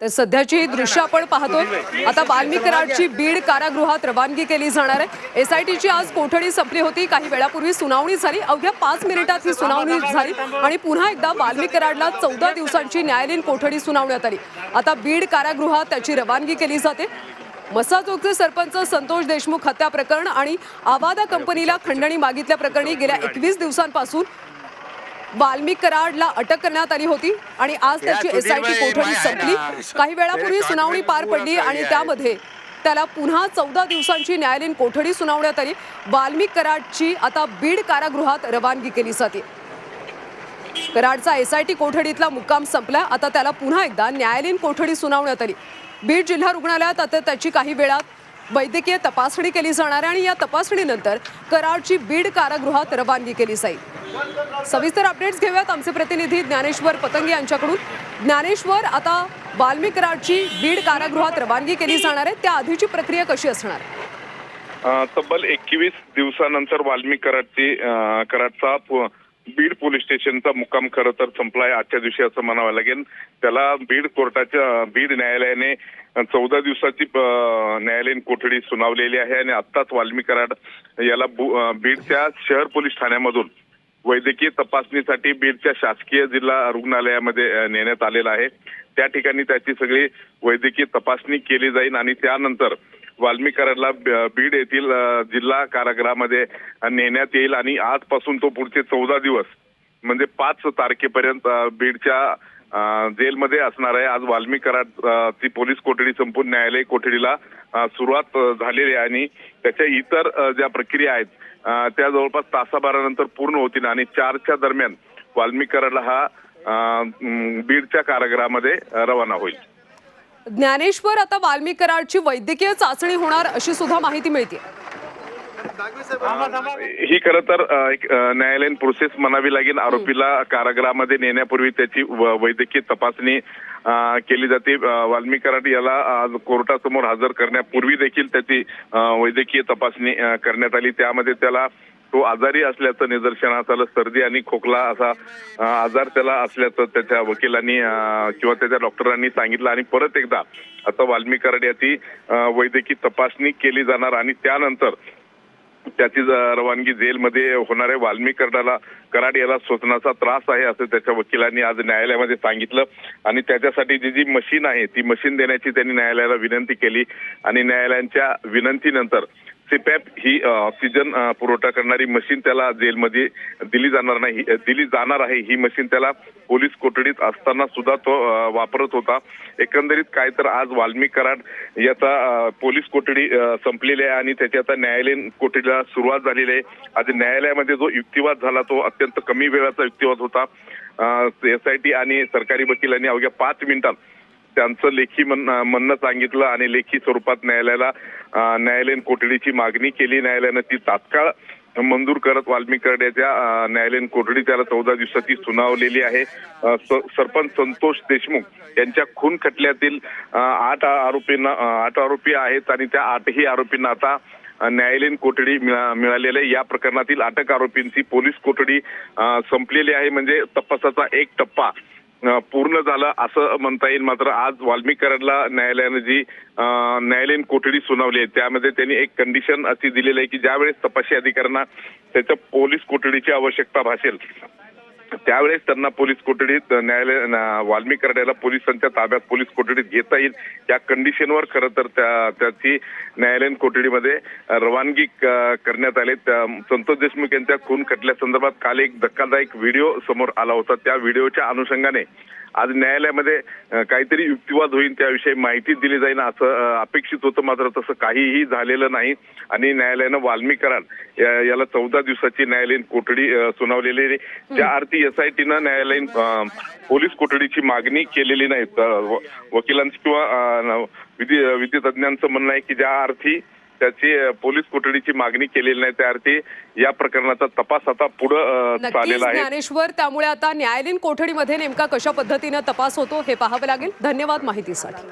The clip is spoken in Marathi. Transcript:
तर सध्याची ही दृश्य आपण पाहतोय आता वाल्मिक कराडची बीड कारागृहात रवानगी केली जाणार आहे. एस आय टीची आज कोठडी संपली होती. काही वेळापूर्वी सुनावणी झाली. अवघ्या पाच मिनिटात ही सुनावणी झाली आणि पुन्हा एकदा वाल्मिक कराडला चौदा दिवसांची न्यायालयीन कोठडी सुनावण्यात आली. आता बीड कारागृहात त्याची रवानगी केली जाते. मसाजोगचे सरपंच संतोष देशमुख हत्या प्रकरण आणि आवादा कंपनीला खंडणी मागितल्या प्रकरणी गेल्या एकवीस दिवसांपासून वाल्मिक कराडला अटक करण्यात आली होती आणि आज त्याची एसआयटी कोठडी. संपली. काही वेळापूर्वी सुनावणी पार पडली आणि त्यामध्ये त्याला पुन्हा चौदा दिवसांची न्यायालयीन कोठडी सुनावण्यात आली. वाल्मिक कराडची आता बीड कारागृहात रवानगी केली जाते. कराडचा एसआयटी कोठडीतला मुक्काम संपला. आता त्याला पुन्हा एकदा न्यायालयीन कोठडी सुनावण्यात आली. बीड जिल्हा रुग्णालयात आता त्याची काही वेळात वैद्यकीय तपासणी केली जाणार आहे आणि या तपासणीनंतर कराडची बीड कारागृहात रवानगी केली जाईल. सविस्तर अपडेट्स घेऊयात. आमचे प्रतिनिधी ज्ञानेश्वर पतंगे यांच्याकडून. ज्ञानेश्वर आता वाल्मिकराडची बीड कारागृहात रवानगी केली जाणार आहे. त्या आधीची प्रक्रिया कशी असणार? तब्बल एकवीस दिवसानंतर वाल्मिक कराडची कराडचा बीड पोलीस स्टेशनचा मुक्काम खरं तर संपलाय. आजच्या दिवशी असं म्हणावं लागेल. त्याला बीड कोर्टाच्या बीड न्यायालयाने चौदा दिवसाची न्यायालयीन कोठडी सुनावलेली आहे आणि आत्ताच वाल्मिक कराड याला बीडच्या शहर पोलीस ठाण्यामधून वैद्यकीय तपासणीसाठी बीडच्या शासकीय जिल्हा रुग्णालयामध्ये नेण्यात आलेला आहे. त्या ठिकाणी त्याची सगळी वैद्यकीय तपासणी केली जाईल आणि त्यानंतर वाल्मिक बीड येथील जिल्हा कारागृहामध्ये नेण्यात येईल आणि आजपासून तो पुढचे चौदा दिवस म्हणजे पाच तारखेपर्यंत बीडच्या जेलमध्ये असणार आहे. आज वाल्मिक कराड पोलीस कोठडी संपून न्यायालय कोठडीला सुरुवात झालेली आहे आणि त्याच्या इतर ज्या प्रक्रिया आहेत त्या जवळपास तासाभरानंतर पूर्ण होतील आणि चारच्या दरम्यान वाल्मिक हा बीडच्या कारागृहामध्ये रवाना होईल. ज्ञानेश्वर आता वाल्मिक वैद्यकीय चाचणी होणार अशी सुद्धा माहिती मिळते ही खरं तर एक न्यायालयीन प्रोसेस म्हणावी लागेल. आरोपीला कारागृहामध्ये नेण्यापूर्वी त्याची वैद्यकीय तपासणी केली जाते. अ, वाल्मिक कराड याला आज कोर्टासमोर हजर करण्यापूर्वी देखील त्याची वैद्यकीय तपासणी करण्यात आली. त्यामध्ये त्याला तो आजारी असल्याचं निदर्शनास आलं. सर्दी आणि खोकला असा आजार त्याला असल्याचं त्याच्या वकिलांनी किंवा त्याच्या डॉक्टरांनी सांगितलं. आणि परत एकदा आता वाल्मिक कराड याची वैद्यकीय तपासणी केली जाणार. आणि त्यानंतर त्याची रवानगी जेलमध्ये होणार आहे. वाल्मिक कराड याला श्वसनाचा त्रास आहे असं त्याच्या वकिलांनी आज न्यायालयामध्ये सांगितलं. आणि त्याच्यासाठी जी जी मशीन आहे ती मशीन देण्याची त्यांनी न्यायालयाला विनंती केली. आणि न्यायालयांच्या विनंतीनंतर सीपॅप ही ऑक्सिजन पुरवठा करणारी मशीन त्याला जेलमध्ये दिली जाणार नाही. दिली जाणार आहे. ही मशीन त्याला पोलीस कोठडीत असताना सुद्धा तो वापरत होता. एकंदरीत काय तर आज वाल्मिक कराड याचा पोलीस कोठडी संपलेली आहे आणि त्याची आता न्यायालयीन कोठडीला सुरुवात झालेली आहे. आज न्यायालयामध्ये जो युक्तिवाद झाला तो अत्यंत कमी वेळाचा युक्तिवाद होता. एसआयटी आणि सरकारी वकिलांनी अवघ्या पाच मिनिटात त्यांचं लेखी म्हणणं सांगितलं आणि लेखी स्वरूपात न्यायालयाला न्यायालयीन कोठडीची मागणी केली. न्यायालयानं ती तात्काळ मंजूर करत वाल्मिक याच्या न्यायालयीन कोठडी त्याला चौदा दिवसाची सुनावलेली आहे. स- सरपंच संतोष देशमुख यांच्या खून खटल्यातील आठ आरोपींना आठ आरोपी आहेत आणि त्या आठही आरोपींना आता न्यायालयीन कोठडी मिळा- मिळालेली आहे. या प्रकरणातील अटक आरोपींची पोलीस कोठडी संपलेली आहे. म्हणजे तपासाचा एक टप्पा पूर्ण झालं असं म्हणता येईल. मात्र आज वाल्मिक कराडला न्यायालयानं जी न्यायालयीन कोठडी सुनावली आहे त्यामध्ये त्यांनी एक कंडिशन अशी दिलेली आहे की ज्यावेळेस तपासी अधिकाऱ्यांना त्याच्या पोलीस कोठडीची आवश्यकता भासेल त्यावेळेस त्यांना पोलीस कोठडीत न्यायालय वाल्मिक कराड्याला पोलिसांच्या ताब्यात पोलीस कोठडीत घेता येईल. या कंडिशनवर खरं तर त्या त्याची न्यायालयीन कोठडीमध्ये रवानगी करण्यात आले. संतोष देशमुख यांच्या खून खटल्यासंदर्भात काल एक धक्कादायक व्हिडिओ समोर आला होता. त्या व्हिडिओच्या अनुषंगाने आज न्यायालयामध्ये काहीतरी युक्तिवाद होईल त्याविषयी माहिती दिली जाईल असं अपेक्षित होतं मात्र तसं काहीही झालेलं नाही. आणि न्यायालयानं वाल्मिक कराड याला चौदा दिवसाची न्यायालयीन कोठडी सुनावलेली. ज्या अर्थी एसआयटीनं न्यायालयीन पोलीस कोठडीची मागणी केलेली नाही. वकिलांची किंवा न- विधी विधितज्ञांचं म्हणणं आहे की ज्या अर्थी त्याची पोलीस कोठडीची मागणी केलेली नाही त्या अर्थी या प्रकरणाचा तपास आता पुढं चाललेला आहे. ज्ञानेश्वर त्यामुळे आता न्यायालयीन कोठडीमध्ये नेमका कशा पद्धतीनं तपास होतो हे पाहावं लागेल. धन्यवाद माहितीसाठी.